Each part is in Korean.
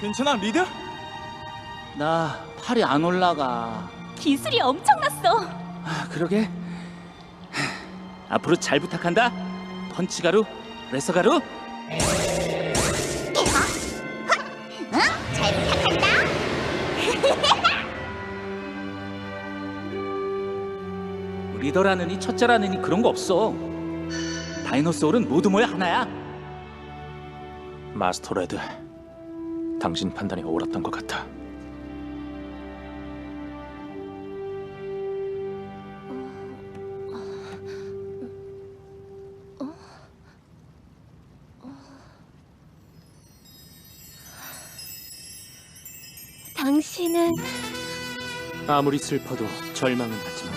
괜찮아 리드? 나 팔이 안 올라가. 기술이 엄청났어. 아, 그러게. 하, 앞으로 잘 부탁한다. 펀치 가루, 레서 가루. 잘 부탁한다. 리더라느니 첫째라느니 그런 거 없어. 다이노소울은 모두 모여 하나야. 마스터 레드, 당신 판단이 옳았던 것 같아. 당신은 아무리 슬퍼도 절망은 하지 마.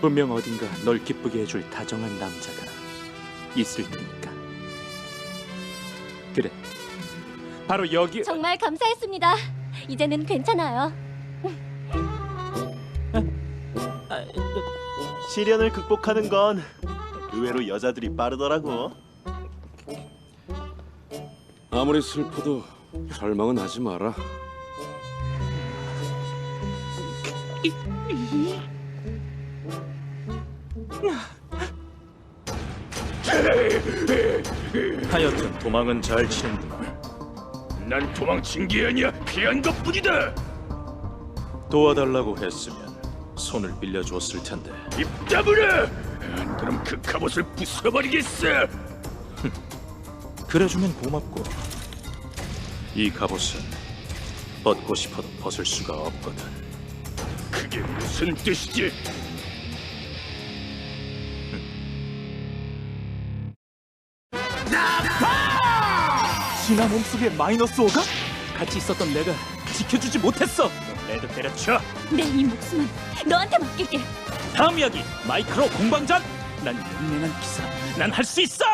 분명 어딘가 널 기쁘게 해줄 다정한 남자가 있을 테니까. 그래, 바로 여기. 정말 감사했습니다. 이제는 괜찮아요. 시련을 극복하는 건 의외로 여자들이 빠르더라고. 아무리 슬퍼도 절망은 하지 마라. 하여튼 도망은 잘 치는구나. 난 도망친 게 아니야 피한 것뿐이다 도와달라고 했으면 손을 빌려줬을 텐데. 입 다물어 안 그럼 그 갑옷을 부숴버리겠어 그래주면 고맙고. 이 갑옷은 벗고 싶어도 벗을 수가 없거든. 그게 무슨 뜻이지 진아 몸속에 마이너스 5가? 같이 있었던 내가 지켜주지 못했어. 레드 때려쳐 내 이 목숨은 너한테 맡길게. 다음 이야기 마이크로 공방전. 난 용맹한 기사. 난 할 수 있어.